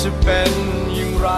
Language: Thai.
จะเป็นอย่างไร